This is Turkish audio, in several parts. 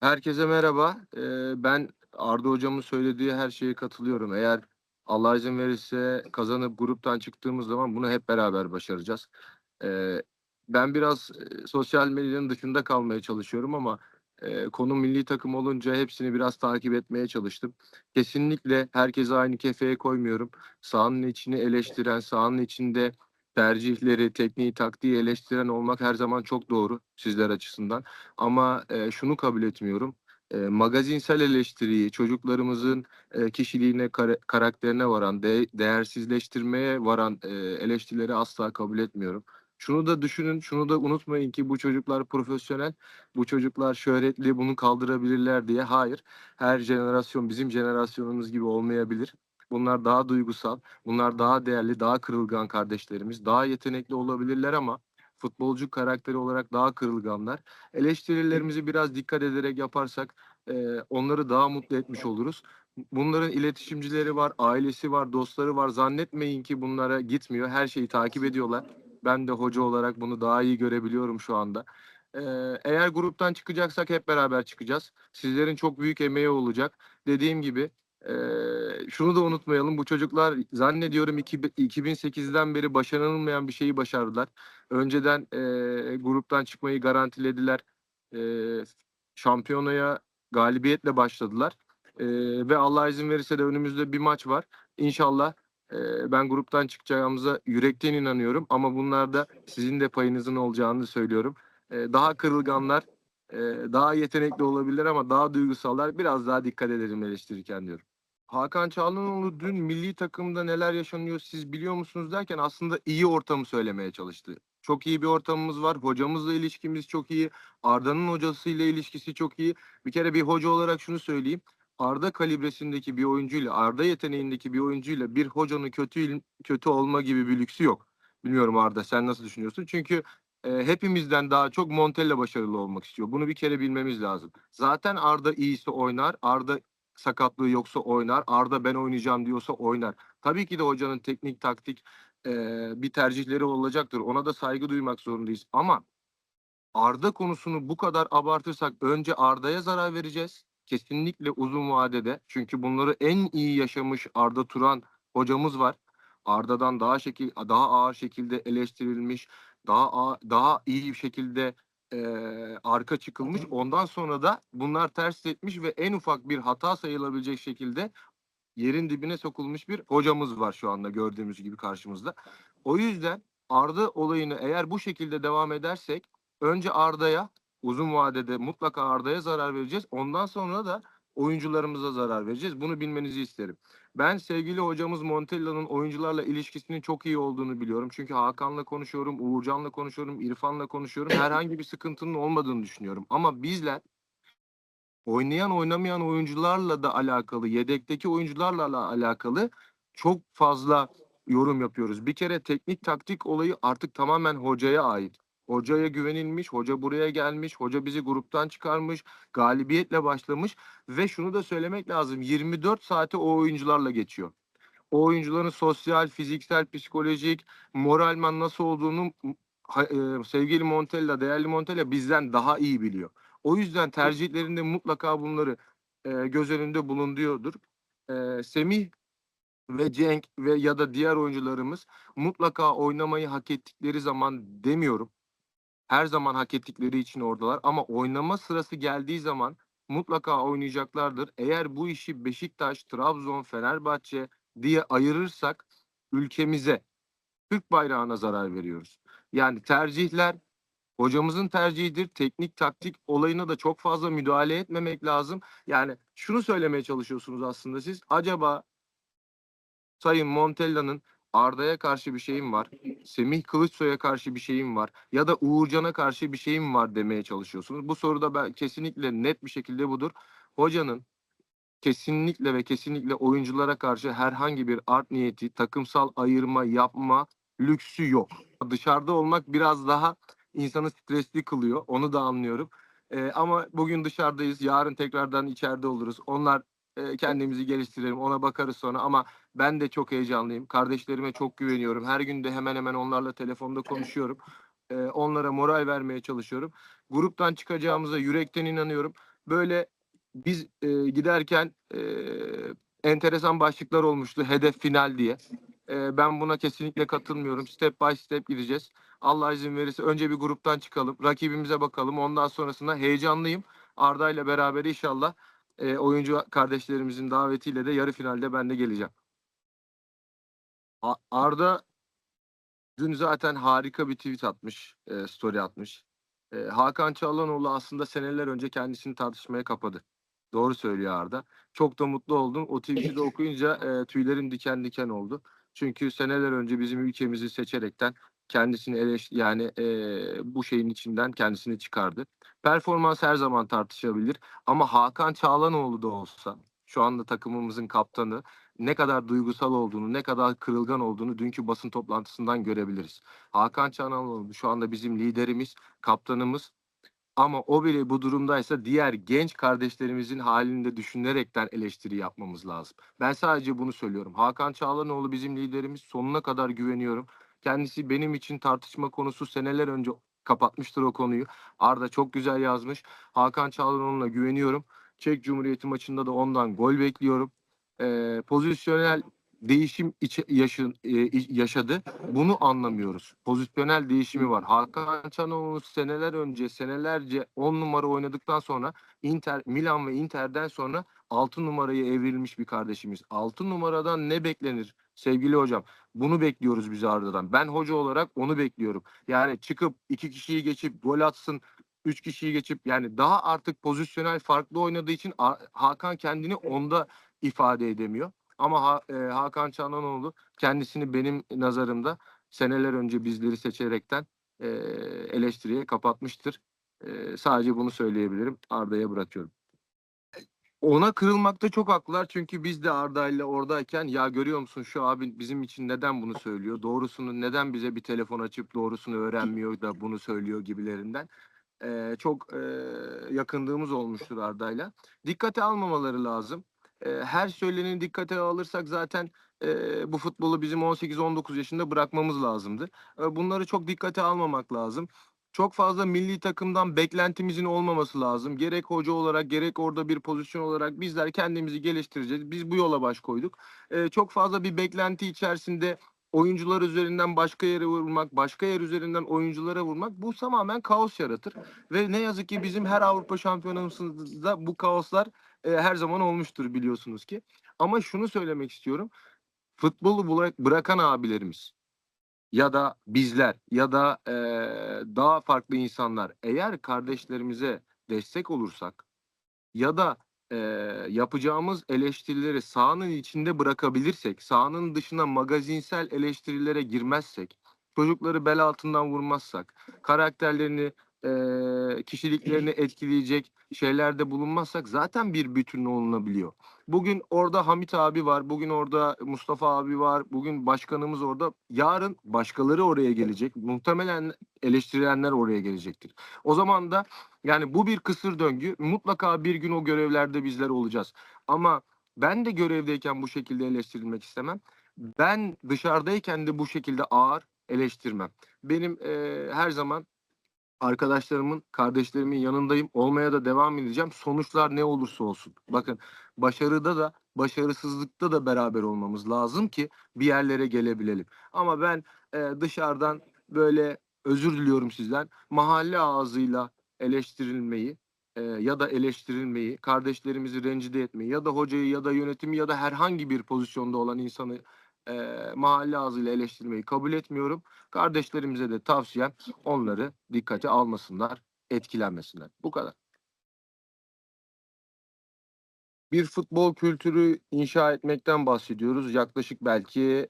Herkese merhaba. Eee, ben Arda hocamın söylediği her şeye katılıyorum. Eğer Allah izin verirse kazanıp gruptan çıktığımız zaman bunu hep beraber başaracağız. Eee, ben biraz, eee, sosyal medyanın dışında kalmaya çalışıyorum ama, eee, konu milli takım olunca hepsini biraz takip etmeye çalıştım. Kesinlikle herkesi aynı kefeye koymuyorum. Sahanın içini eleştiren, sahanın içinde tercihleri, tekniği, taktiği eleştiren olmak her zaman çok doğru sizler açısından. Ama, eee, şunu kabul etmiyorum. Eee, magazinsel eleştiriyi, çocuklarımızın, eee, kişiliğine, kara karakterine varan, de değersizleştirmeye varan, eee, eleştirileri asla kabul etmiyorum. Şunu da düşünün, şunu da unutmayın ki bu çocuklar profesyonel, bu çocuklar şöhretli, bunu kaldırabilirler diye. Hayır, her jenerasyon bizim jenerasyonumuz gibi olmayabilir. Bunlar daha duygusal, bunlar daha değerli, daha kırılgan kardeşlerimiz. Daha yetenekli olabilirler ama futbolcu karakteri olarak daha kırılganlar. Eleştirilerimizi biraz dikkat ederek yaparsak, eee, onları daha mutlu etmiş oluruz. Bunların iletişimcileri var, ailesi var, dostları var. Zannetmeyin ki bunlara gitmiyor. Her şeyi takip ediyorlar. Ben de hoca olarak bunu daha iyi görebiliyorum şu anda. Eee, eğer gruptan çıkacaksak hep beraber çıkacağız. Sizlerin çok büyük emeği olacak. Dediğim gibi, şunu da unutmayalım. Bu çocuklar zannediyorum iki bi 2008'den beri başarılmayan bir şeyi başardılar. Önceden, eee, gruptan çıkmayı garantilediler. Eee, şampiyonaya galibiyetle başladılar. Eee, ve Allah izin verirse de önümüzde bir maç var. İnşallah, eee, ben gruptan çıkacağımıza yürekten inanıyorum ama bunlarda sizin de payınızın olacağını söylüyorum. Eee, daha kırılganlar, daha yetenekli olabilirler ama daha duygusallar. Biraz daha dikkat edelim eleştirirken diyorum. Hakan Çalhanoğlu dün milli takımda neler yaşanıyor siz biliyor musunuz derken aslında iyi ortamı söylemeye çalıştı. Çok iyi bir ortamımız var. Hocamızla ilişkimiz çok iyi. Arda'nın hocasıyla ilişkisi çok iyi. Bir kere bir hoca olarak şunu söyleyeyim. Arda kalibresindeki bir oyuncuyla, Arda yeteneğindeki bir oyuncuyla bir hocanın kötü kötü olma gibi bir lüksü yok. Bilmiyorum Arda sen nasıl düşünüyorsun? Çünkü e, hepimizden daha çok Montella başarılı olmak istiyor. Bunu bir kere bilmemiz lazım. Zaten Arda iyisi oynar. Arda sakatlığı yoksa oynar. Arda ben oynayacağım diyorsa oynar. Tabii ki de hocanın teknik, taktik eee, bir tercihleri olacaktır. Ona da saygı duymak zorundayız. Ama Arda konusunu bu kadar abartırsak önce Arda'ya zarar vereceğiz. Kesinlikle uzun vadede. Çünkü bunları en iyi yaşamış Arda Turan hocamız var. Arda'dan daha şekil daha ağır şekilde eleştirilmiş, daha daha iyi bir şekilde eee, arka çıkılmış. Ondan sonra da bunlar ters etmiş ve en ufak bir hata sayılabilecek şekilde yerin dibine sokulmuş bir hocamız var şu anda gördüğümüz gibi karşımızda. O yüzden Arda olayını eğer bu şekilde devam edersek önce Arda'ya uzun vadede mutlaka Arda'ya zarar vereceğiz. Ondan sonra da oyuncularımıza zarar vereceğiz. Bunu bilmenizi isterim. Ben sevgili hocamız Montella'nın oyuncularla ilişkisinin çok iyi olduğunu biliyorum. Çünkü Hakan'la konuşuyorum, Uğurcan'la konuşuyorum, İrfan'la konuşuyorum. Herhangi bir sıkıntının olmadığını düşünüyorum. Ama bizler oynayan oynamayan oyuncularla da alakalı, yedekteki oyuncularla da alakalı çok fazla yorum yapıyoruz. Bir kere teknik taktik olayı artık tamamen hocaya ait. Hocaya güvenilmiş, hoca buraya gelmiş, hoca bizi gruptan çıkarmış, galibiyetle başlamış ve şunu da söylemek lazım. 24 saati o oyuncularla geçiyor. O oyuncuların sosyal, fiziksel, psikolojik, moralman nasıl olduğunu sevgili Montella, değerli Montella bizden daha iyi biliyor. O yüzden tercihlerinde mutlaka bunları e, göz önünde bulunduruyordur. E, Semih ve Cenk ve ya da diğer oyuncularımız mutlaka oynamayı hak ettikleri zaman demiyorum. Her zaman hak ettikleri için oradalar ama oynama sırası geldiği zaman mutlaka oynayacaklardır. Eğer bu işi Beşiktaş, Trabzon, Fenerbahçe diye ayırırsak ülkemize, Türk bayrağına zarar veriyoruz. Yani tercihler hocamızın tercihidir. Teknik taktik olayına da çok fazla müdahale etmemek lazım. Yani şunu söylemeye çalışıyorsunuz aslında siz. Acaba Sayın Montella'nın Arda'ya karşı bir şeyim var. Semih Kılıçsoy'a karşı bir şeyim var. Ya da Uğurcan'a karşı bir şeyim var demeye çalışıyorsunuz. Bu soruda ben kesinlikle net bir şekilde budur. Hocanın kesinlikle ve kesinlikle oyunculara karşı herhangi bir art niyeti, takımsal ayırma yapma lüksü yok. Dışarıda olmak biraz daha insanı stresli kılıyor. Onu da anlıyorum. Ee, ama bugün dışarıdayız. Yarın tekrardan içeride oluruz. Onlar e, kendimizi geliştirelim. Ona bakarız sonra ama ben de çok heyecanlıyım. Kardeşlerime çok güveniyorum. Her gün de hemen hemen onlarla telefonda konuşuyorum. Ee, onlara moral vermeye çalışıyorum. Gruptan çıkacağımıza yürekten inanıyorum. böyle biz e, giderken e, enteresan başlıklar olmuştu. Hedef final diye. E, ben buna kesinlikle katılmıyorum. Step by step gideceğiz. Allah izin verirse önce bir gruptan çıkalım. Rakibimize bakalım. Ondan sonrasında heyecanlıyım. Arda ile beraber inşallah e, oyuncu kardeşlerimizin davetiyle de yarı finalde ben de geleceğim. A- Arda dün zaten harika bir tweet atmış, e, story atmış. E, Hakan Çalhanoğlu aslında seneler önce kendisini tartışmaya kapadı. Doğru söylüyor Arda. Çok da mutlu oldum. O tweet'i de okuyunca e, tüylerim diken diken oldu. Çünkü seneler önce bizim ülkemizi seçerekten kendisini eleş yani e, bu şeyin içinden kendisini çıkardı. Performans her zaman tartışabilir ama Hakan Çağlanoğlu da olsa şu anda takımımızın kaptanı ne kadar duygusal olduğunu, ne kadar kırılgan olduğunu dünkü basın toplantısından görebiliriz. Hakan Çağlanoğlu şu anda bizim liderimiz, kaptanımız ama o bile bu durumdaysa diğer genç kardeşlerimizin halini de düşünerekten eleştiri yapmamız lazım. Ben sadece bunu söylüyorum. Hakan Çağlanoğlu bizim liderimiz. Sonuna kadar güveniyorum. Kendisi benim için tartışma konusu seneler önce kapatmıştır o konuyu. Arda çok güzel yazmış. Hakan Çağlanoğlu'na güveniyorum. Çek Cumhuriyeti maçında da ondan gol bekliyorum. Ee, pozisyonel değişim içi, yaşın, e, yaşadı. Bunu anlamıyoruz. Pozisyonel değişimi var. Hakan Çanoğlu seneler önce senelerce 10 numara oynadıktan sonra Inter Milan ve Inter'den sonra 6 numaraya evrilmiş bir kardeşimiz. 6 numaradan ne beklenir sevgili hocam? Bunu bekliyoruz biz Arda'dan. Ben hoca olarak onu bekliyorum. Yani çıkıp iki kişiyi geçip gol atsın, üç kişiyi geçip yani daha artık pozisyonel farklı oynadığı için Hakan kendini onda ifade edemiyor. Ama Ha- e, Hakan Çağlanoğlu kendisini benim nazarımda seneler önce bizleri seçerekten e, eleştiriye kapatmıştır. E, sadece bunu söyleyebilirim. Arda'ya bırakıyorum. Ona kırılmakta çok haklılar çünkü biz de Arda ile oradayken ya görüyor musun şu abi bizim için neden bunu söylüyor? Doğrusunu neden bize bir telefon açıp doğrusunu öğrenmiyor da bunu söylüyor gibilerinden. Ee, çok e, yakındığımız olmuştur Arda'yla. Dikkate almamaları lazım. Her söyleneni dikkate alırsak zaten e, bu futbolu bizim 18-19 yaşında bırakmamız lazımdı. Ee, bunları çok dikkate almamak lazım. Çok fazla milli takımdan beklentimizin olmaması lazım. Gerek hoca olarak gerek orada bir pozisyon olarak bizler kendimizi geliştireceğiz. Biz bu yola baş koyduk. Ee, çok fazla bir beklenti içerisinde oyuncular üzerinden başka yere vurmak, başka yer üzerinden oyunculara vurmak bu tamamen kaos yaratır. Ve ne yazık ki bizim her Avrupa şampiyonasında bu kaoslar e, her zaman olmuştur biliyorsunuz ki. Ama şunu söylemek istiyorum. Futbolu bıra- bırakan abilerimiz ya da bizler ya da e, daha farklı insanlar eğer kardeşlerimize destek olursak ya da e, yapacağımız eleştirileri sahanın içinde bırakabilirsek, sahanın dışına magazinsel eleştirilere girmezsek, çocukları bel altından vurmazsak, karakterlerini, e, kişiliklerini etkileyecek şeylerde bulunmazsak zaten bir bütün olunabiliyor. Bugün orada Hamit abi var, bugün orada Mustafa abi var, bugün başkanımız orada. Yarın başkaları oraya gelecek. Muhtemelen eleştirilenler oraya gelecektir. O zaman da yani bu bir kısır döngü. Mutlaka bir gün o görevlerde bizler olacağız. Ama ben de görevdeyken bu şekilde eleştirilmek istemem. Ben dışarıdayken de bu şekilde ağır eleştirmem. Benim e, her zaman arkadaşlarımın, kardeşlerimin yanındayım. Olmaya da devam edeceğim. Sonuçlar ne olursa olsun. Bakın başarıda da başarısızlıkta da beraber olmamız lazım ki bir yerlere gelebilelim. Ama ben e, dışarıdan böyle özür diliyorum sizden. Mahalle ağzıyla eleştirilmeyi e, ya da eleştirilmeyi, kardeşlerimizi rencide etmeyi ya da hocayı ya da yönetimi ya da herhangi bir pozisyonda olan insanı e, mahalle ağzıyla eleştirmeyi kabul etmiyorum. Kardeşlerimize de tavsiyem onları dikkate almasınlar, etkilenmesinler. Bu kadar. Bir futbol kültürü inşa etmekten bahsediyoruz. Yaklaşık belki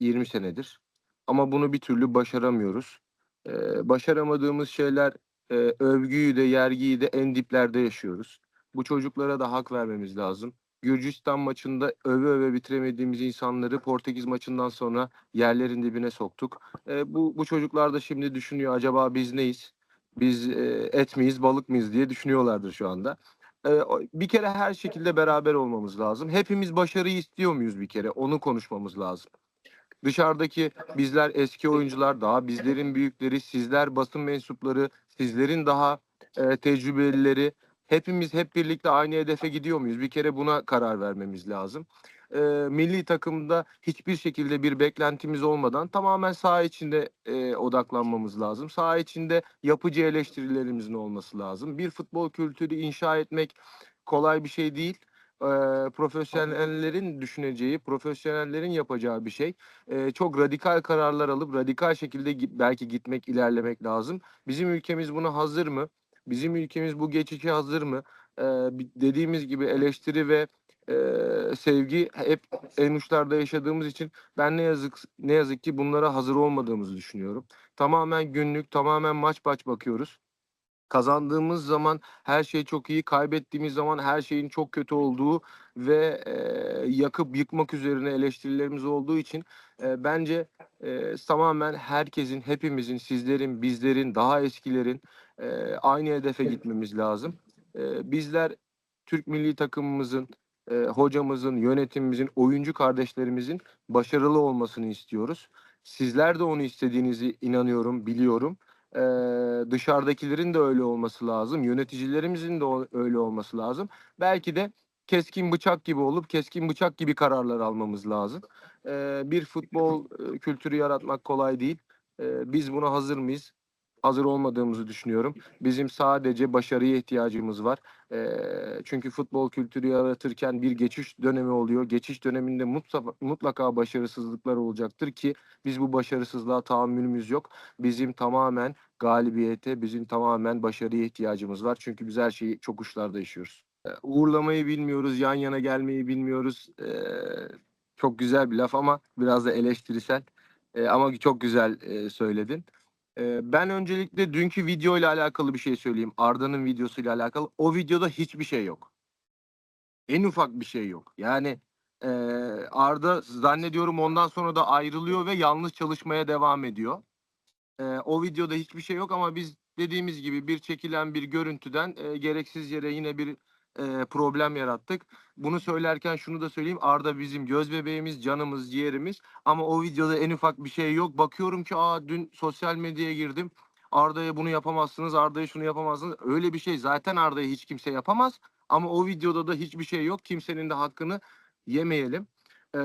20 senedir. Ama bunu bir türlü başaramıyoruz. Ee, başaramadığımız şeyler e, övgüyü de yergiyi de en diplerde yaşıyoruz. Bu çocuklara da hak vermemiz lazım. Gürcistan maçında öve öve bitiremediğimiz insanları Portekiz maçından sonra yerlerin dibine soktuk. E, bu, bu çocuklar da şimdi düşünüyor acaba biz neyiz? Biz e, et miyiz, balık mıyız diye düşünüyorlardır şu anda. E, bir kere her şekilde beraber olmamız lazım. Hepimiz başarıyı istiyor muyuz bir kere? Onu konuşmamız lazım. Dışarıdaki bizler eski oyuncular, daha bizlerin büyükleri, sizler basın mensupları, sizlerin daha e, tecrübelileri hepimiz hep birlikte aynı hedefe gidiyor muyuz? Bir kere buna karar vermemiz lazım. Ee, milli takımda hiçbir şekilde bir beklentimiz olmadan tamamen saha içinde e, odaklanmamız lazım. Saha içinde yapıcı eleştirilerimizin olması lazım. Bir futbol kültürü inşa etmek kolay bir şey değil. Ee, profesyonellerin düşüneceği, profesyonellerin yapacağı bir şey. Ee, çok radikal kararlar alıp radikal şekilde belki gitmek, ilerlemek lazım. Bizim ülkemiz buna hazır mı? Bizim ülkemiz bu geçişe hazır mı? Ee, dediğimiz gibi eleştiri ve e, sevgi hep en uçlarda yaşadığımız için ben ne yazık ne yazık ki bunlara hazır olmadığımızı düşünüyorum. Tamamen günlük, tamamen maç maç bakıyoruz. Kazandığımız zaman her şey çok iyi, kaybettiğimiz zaman her şeyin çok kötü olduğu ve e, yakıp yıkmak üzerine eleştirilerimiz olduğu için e, bence e, tamamen herkesin, hepimizin, sizlerin, bizlerin, daha eskilerin e, aynı hedefe gitmemiz lazım. E, bizler Türk milli takımımızın, e, hocamızın, yönetimimizin, oyuncu kardeşlerimizin başarılı olmasını istiyoruz. Sizler de onu istediğinizi inanıyorum, biliyorum. Ee, dışarıdakilerin de öyle olması lazım. Yöneticilerimizin de öyle olması lazım. Belki de keskin bıçak gibi olup keskin bıçak gibi kararlar almamız lazım. Ee, bir futbol e, kültürü yaratmak kolay değil. Ee, biz buna hazır mıyız? Hazır olmadığımızı düşünüyorum. Bizim sadece başarıya ihtiyacımız var. Ee, çünkü futbol kültürü yaratırken bir geçiş dönemi oluyor. Geçiş döneminde mutlaka, mutlaka başarısızlıklar olacaktır ki biz bu başarısızlığa tahammülümüz yok. Bizim tamamen galibiyete, bizim tamamen başarıya ihtiyacımız var. Çünkü biz her şeyi çok uçlarda yaşıyoruz. Uğurlamayı bilmiyoruz, yan yana gelmeyi bilmiyoruz. Ee, çok güzel bir laf ama biraz da eleştirisel. Ee, ama çok güzel e, söyledin. Ee, ben öncelikle dünkü video ile alakalı bir şey söyleyeyim. Arda'nın videosuyla alakalı. O videoda hiçbir şey yok. En ufak bir şey yok. Yani e, Arda zannediyorum ondan sonra da ayrılıyor ve yalnız çalışmaya devam ediyor. Ee, o videoda hiçbir şey yok ama biz dediğimiz gibi bir çekilen bir görüntüden e, gereksiz yere yine bir e, problem yarattık. Bunu söylerken şunu da söyleyeyim. Arda bizim göz bebeğimiz, canımız, ciğerimiz. Ama o videoda en ufak bir şey yok. Bakıyorum ki aa dün sosyal medyaya girdim. Arda'ya bunu yapamazsınız, Arda'ya şunu yapamazsınız. Öyle bir şey zaten Arda'ya hiç kimse yapamaz. Ama o videoda da hiçbir şey yok. Kimsenin de hakkını yemeyelim. Ee,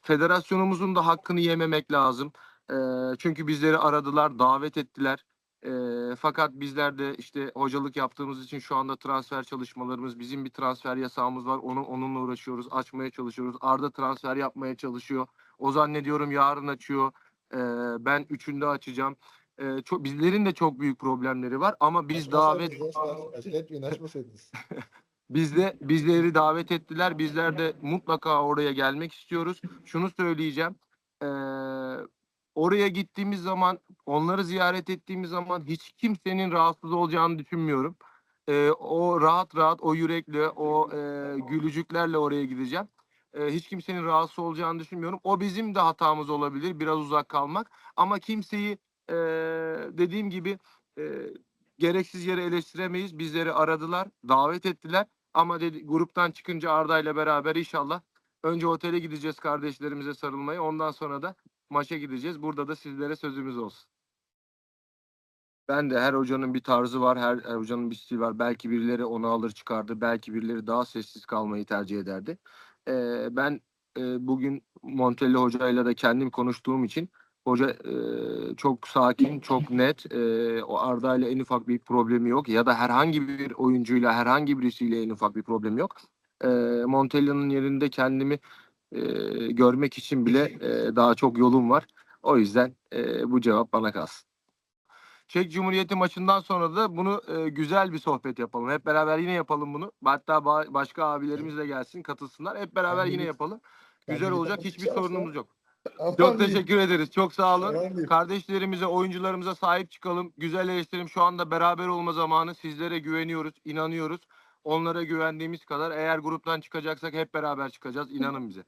federasyonumuzun da hakkını yememek lazım. Ee, çünkü bizleri aradılar, davet ettiler. Ee, fakat bizler de işte hocalık yaptığımız için şu anda transfer çalışmalarımız, bizim bir transfer yasağımız var. Onu onunla uğraşıyoruz, açmaya çalışıyoruz. Arda transfer yapmaya çalışıyor. O zannediyorum yarın açıyor. Ee, ben üçünde açacağım. Ee, çok bizlerin de çok büyük problemleri var ama biz davet Acele etmeyin açmasaydınız. Bizde bizleri davet ettiler. Bizler de mutlaka oraya gelmek istiyoruz. Şunu söyleyeceğim. Ee, oraya gittiğimiz zaman, onları ziyaret ettiğimiz zaman hiç kimsenin rahatsız olacağını düşünmüyorum. Ee, o rahat rahat, o yürekle, o e, gülücüklerle oraya gideceğim. Ee, hiç kimsenin rahatsız olacağını düşünmüyorum. O bizim de hatamız olabilir, biraz uzak kalmak. Ama kimseyi e, dediğim gibi e, gereksiz yere eleştiremeyiz. Bizleri aradılar, davet ettiler. Ama dedi, gruptan çıkınca Arda ile beraber inşallah önce otele gideceğiz kardeşlerimize sarılmaya. Ondan sonra da maça gideceğiz. Burada da sizlere sözümüz olsun. Ben de her hocanın bir tarzı var, her, her hocanın bir stili var. Belki birileri onu alır çıkardı, belki birileri daha sessiz kalmayı tercih ederdi. Ee, ben e, bugün Montelli hocayla da kendim konuştuğum için hoca e, çok sakin, çok net. E, o Arda ile en ufak bir problemi yok ya da herhangi bir oyuncuyla, herhangi birisiyle en ufak bir problemi yok. E, Montella'nın yerinde kendimi e, görmek için bile e, daha çok yolum var. O yüzden e, bu cevap bana kalsın. Çek Cumhuriyeti maçından sonra da bunu e, güzel bir sohbet yapalım. Hep beraber yine yapalım bunu. Hatta ba- başka abilerimiz de gelsin, katılsınlar. Hep beraber yine yapalım. Güzel olacak. Hiçbir sorunumuz yok. Çok teşekkür ederiz. Çok sağ olun. Kardeşlerimize, oyuncularımıza sahip çıkalım. Güzel eleştirelim. Şu anda beraber olma zamanı. Sizlere güveniyoruz, inanıyoruz. Onlara güvendiğimiz kadar eğer gruptan çıkacaksak hep beraber çıkacağız. İnanın bize.